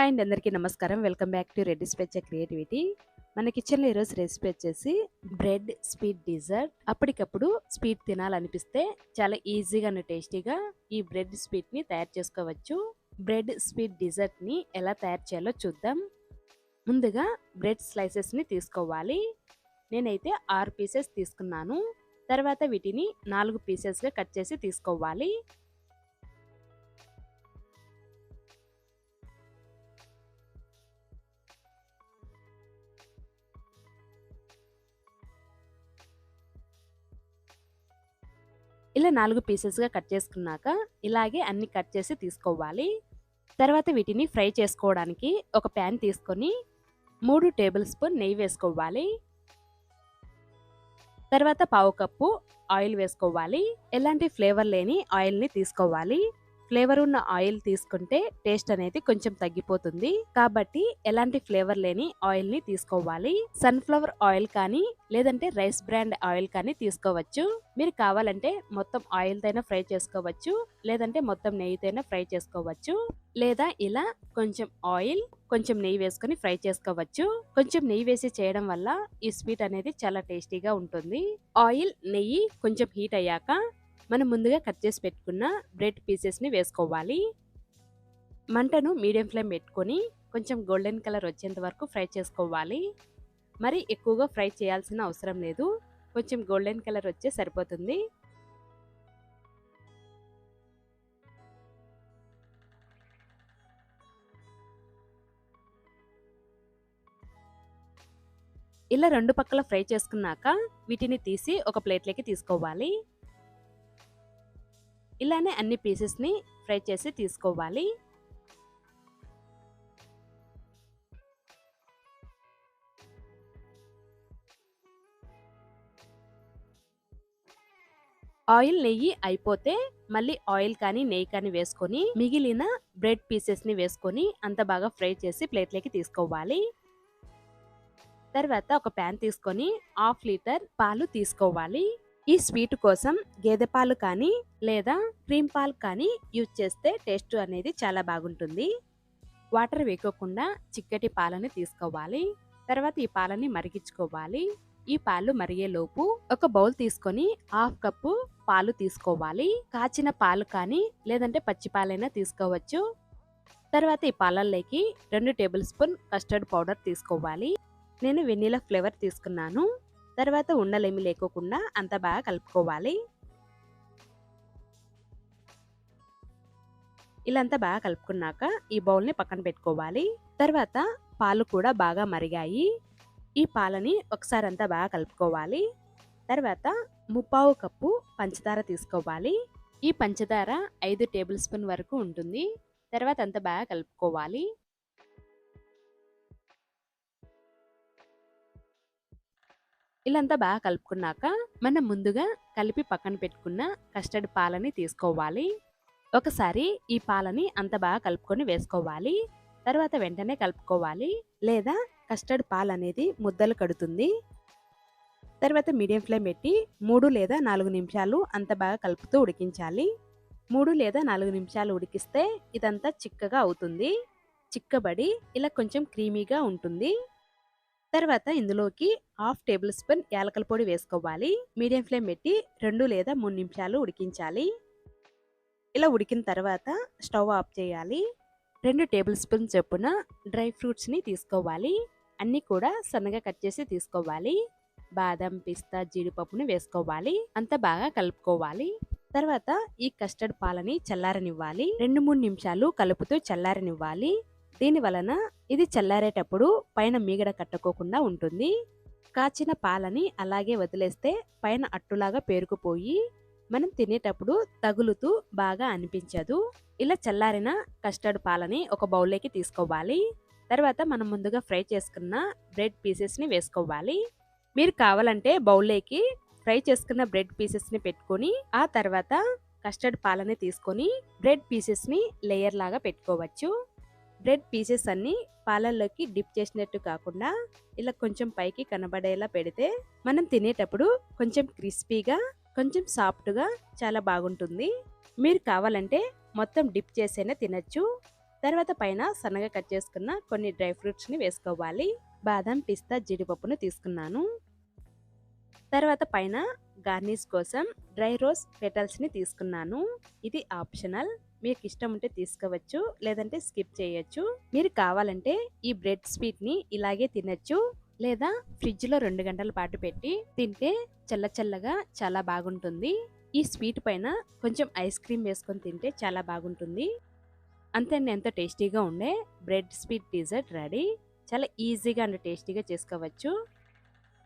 Hi అండి అందరికీ నమస్కారం. వెల్కమ్ బ్యాక్ టు రెడ్డి స్పెచ్చ క్రియేటివిటీ. మన కిచెన్లో ఈరోజు రెసిపీ వచ్చేసి బ్రెడ్ స్వీట్ డిజర్ట్. అప్పటికప్పుడు స్వీట్ తినాలనిపిస్తే చాలా ఈజీగా టేస్టీగా ఈ బ్రెడ్ స్వీట్ని తయారు చేసుకోవచ్చు. బ్రెడ్ స్వీట్ డిజర్ట్ని ఎలా తయారు చేయాలో చూద్దాం. ముందుగా బ్రెడ్ స్లైసెస్ని తీసుకోవాలి. నేనైతే ఆరు పీసెస్ తీసుకున్నాను. తర్వాత వీటిని నాలుగు పీసెస్గా కట్ చేసి తీసుకోవాలి. ఇలా నాలుగు పీసెస్గా కట్ చేసుకున్నాక ఇలాగే అన్ని కట్ చేసి తీసుకోవాలి. తర్వాత వీటిని ఫ్రై చేసుకోవడానికి ఒక ప్యాన్ తీసుకొని మూడు టేబుల్ స్పూన్ నెయ్యి వేసుకోవాలి. తర్వాత పావు కప్పు ఆయిల్ వేసుకోవాలి. ఎలాంటి ఫ్లేవర్ లేని ఆయిల్ని తీసుకోవాలి. ఫ్లేవర్ ఉన్న ఆయిల్ తీసుకుంటే టేస్ట్ అనేది కొంచెం తగ్గిపోతుంది. కాబట్టి ఎలాంటి ఫ్లేవర్ లేని ఆయిల్ని తీసుకోవాలి. సన్ఫ్లవర్ ఆయిల్ కానీ లేదంటే రైస్ బ్రాండ్ ఆయిల్ కానీ తీసుకోవచ్చు. మీరు కావాలంటే మొత్తం ఆయిల్ తైనా ఫ్రై చేసుకోవచ్చు. లేదంటే మొత్తం నెయ్యితోనే ఫ్రై చేసుకోవచ్చు. లేదా ఇలా కొంచెం ఆయిల్ కొంచెం నెయ్యి వేసుకొని ఫ్రై చేసుకోవచ్చు. కొంచెం నెయ్యి వేసి చేయడం వల్ల ఈ స్వీట్ అనేది చాలా టేస్టీగా ఉంటుంది. ఆయిల్ నెయ్యి కొంచెం హీట్ అయ్యాక మనం ముందుగా కట్ చేసి పెట్టుకున్న బ్రెడ్ పీసెస్ని వేసుకోవాలి. మంటను మీడియం ఫ్లేమ్ పెట్టుకొని కొంచెం గోల్డెన్ కలర్ వచ్చేంత వరకు ఫ్రై చేసుకోవాలి. మరి ఎక్కువగా ఫ్రై చేయాల్సిన అవసరం లేదు. కొంచెం గోల్డెన్ కలర్ వచ్చే సరిపోతుంది. ఇలా రెండు పక్కల ఫ్రై చేసుకున్నాక వీటిని తీసి ఒక ప్లేట్లోకి తీసుకోవాలి. ఇలానే అన్ని పీసెస్ని ఫ్రై చేసి తీసుకోవాలి. ఆయిల్ నెయ్యి అయిపోతే మళ్ళీ ఆయిల్ కానీ నెయ్యి కానీ వేసుకొని మిగిలిన బ్రెడ్ పీసెస్ని వేసుకొని అంత బాగా ఫ్రై చేసి ప్లేట్లోకి తీసుకోవాలి. తర్వాత ఒక ప్యాన్ తీసుకొని హాఫ్ లీటర్ పాలు తీసుకోవాలి. ఈ స్వీట్ కోసం గేదె పాలు కానీ లేదా క్రీమ్ పాలు కానీ యూజ్ చేస్తే టేస్ట్ అనేది చాలా బాగుంటుంది. వాటర్ వేయకోకుండా చిక్కటి పాలని తీసుకోవాలి. తర్వాత ఈ పాలని మరిగించుకోవాలి. ఈ పాలు మరిగేలోపు ఒక బౌల్ తీసుకొని హాఫ్ కప్పు పాలు తీసుకోవాలి. కాచిన పాలు కానీ లేదంటే పచ్చి పాలైనా తీసుకోవచ్చు. తర్వాత ఈ పాలల్లోకి రెండు టేబుల్ స్పూన్ కస్టర్డ్ పౌడర్ తీసుకోవాలి. నేను వెనీలా ఫ్లేవర్ తీసుకున్నాను. తర్వాత ఉండలేమి లేకోకుండా అంత బాగా కలుపుకోవాలి. ఇలా అంతా బాగా కలుపుకున్నాక ఈ బౌల్ని పక్కన పెట్టుకోవాలి. తర్వాత పాలు కూడా బాగా మరిగాయి. ఈ పాలని ఒకసారి అంతా బాగా కలుపుకోవాలి. తర్వాత ముప్పావు కప్పు పంచదార తీసుకోవాలి. ఈ పంచదార ఐదు టేబుల్ స్పూన్ వరకు ఉంటుంది. తర్వాత అంత బాగా కలుపుకోవాలి. ఇలాంతా బాగా కలుపుకున్నాక మనం ముందుగా కలిపి పక్కన పెట్టుకున్న కస్టర్డ్ పాలని తీసుకోవాలి. ఒకసారి ఈ పాలని అంత బాగా కలుపుకొని వేసుకోవాలి. తర్వాత వెంటనే కలుపుకోవాలి. లేదా కస్టర్డ్ పాలు అనేది ముద్దలు కడుతుంది. తర్వాత మీడియం ఫ్లేమ్ పెట్టి మూడు లేదా నాలుగు నిమిషాలు అంత బాగా కలుపుతూ ఉడికించాలి. మూడు లేదా నాలుగు నిమిషాలు ఉడికిస్తే ఇదంతా చిక్కగా అవుతుంది. చిక్కబడి ఇలా కొంచెం క్రీమీగా ఉంటుంది. తర్వాత ఇందులోకి హాఫ్ టేబుల్ స్పూన్ యాలకల పొడి వేసుకోవాలి. మీడియం ఫ్లేమ్ పెట్టి రెండు లేదా మూడు నిమిషాలు ఉడికించాలి. ఇలా ఉడికిన తర్వాత స్టవ్ ఆఫ్ చేయాలి. రెండు టేబుల్ స్పూన్ చొప్పున డ్రై ఫ్రూట్స్ని తీసుకోవాలి. అన్నీ కూడా సన్నగా కట్ చేసి తీసుకోవాలి. బాదం పిస్తా జీడిపప్పుని వేసుకోవాలి. అంత బాగా కలుపుకోవాలి. తర్వాత ఈ కస్టర్డ్ పాలని చల్లారనివ్వాలి. రెండు మూడు నిమిషాలు కలుపుతూ చల్లారనివ్వాలి. దీని వలన ఇది చల్లారేటప్పుడు పైన మీగడ కట్టుకోకుండా ఉంటుంది. కాచిన పాలని అలాగే వదిలేస్తే పైన అట్టులాగా పేరుకుపోయి మనం తినేటప్పుడు తగులుతూ బాగా అనిపించదు. ఇలా చల్లారిన కస్టర్డ్ పాలని ఒక బౌల్లోకి తీసుకోవాలి. తర్వాత మనం ముందుగా ఫ్రై చేసుకున్న బ్రెడ్ పీసెస్ని వేసుకోవాలి. మీరు కావాలంటే బౌల్లోకి ఫ్రై చేసుకున్న బ్రెడ్ పీసెస్ని పెట్టుకొని ఆ తర్వాత కస్టర్డ్ పాలని తీసుకొని బ్రెడ్ పీసెస్ని లేయర్ లాగా పెట్టుకోవచ్చు. బ్రెడ్ పీసెస్ అన్ని పాలల్లోకి డిప్ చేసినట్టు కాకుండా ఇలా కొంచెం పైకి కనబడేలా పెడితే మనం తినేటప్పుడు కొంచెం క్రిస్పీగా కొంచెం సాఫ్ట్గా చాలా బాగుంటుంది. మీరు కావాలంటే మొత్తం డిప్ చేసైనా తినచ్చు. తర్వాత పైన సన్నగా కట్ చేసుకున్న కొన్ని డ్రై ఫ్రూట్స్ని వేసుకోవాలి. బాదం పిస్తా జీడిపప్పును తీసుకున్నాను. తర్వాత పైన గార్నిష్ కోసం డ్రై రోజ్ పెటల్స్ని తీసుకున్నాను. ఇది ఆప్షనల్. మీకు ఇష్టం ఉంటే తీసుకోవచ్చు లేదంటే స్కిప్ చేయొచ్చు. మీరు కావాలంటే ఈ బ్రెడ్ స్వీట్ని ఇలాగే తినచ్చు లేదా ఫ్రిడ్జ్లో రెండు గంటల పాటు పెట్టి తింటే చల్ల చల్లగా చాలా బాగుంటుంది. ఈ స్వీట్ పైన కొంచెం ఐస్ క్రీమ్ వేసుకొని తింటే చాలా బాగుంటుంది. అంతే ఎంతో టేస్టీగా ఉండే బ్రెడ్ స్వీట్ డిజర్ట్ రెడీ. చాలా ఈజీగా అండ్ టేస్టీగా చేసుకోవచ్చు.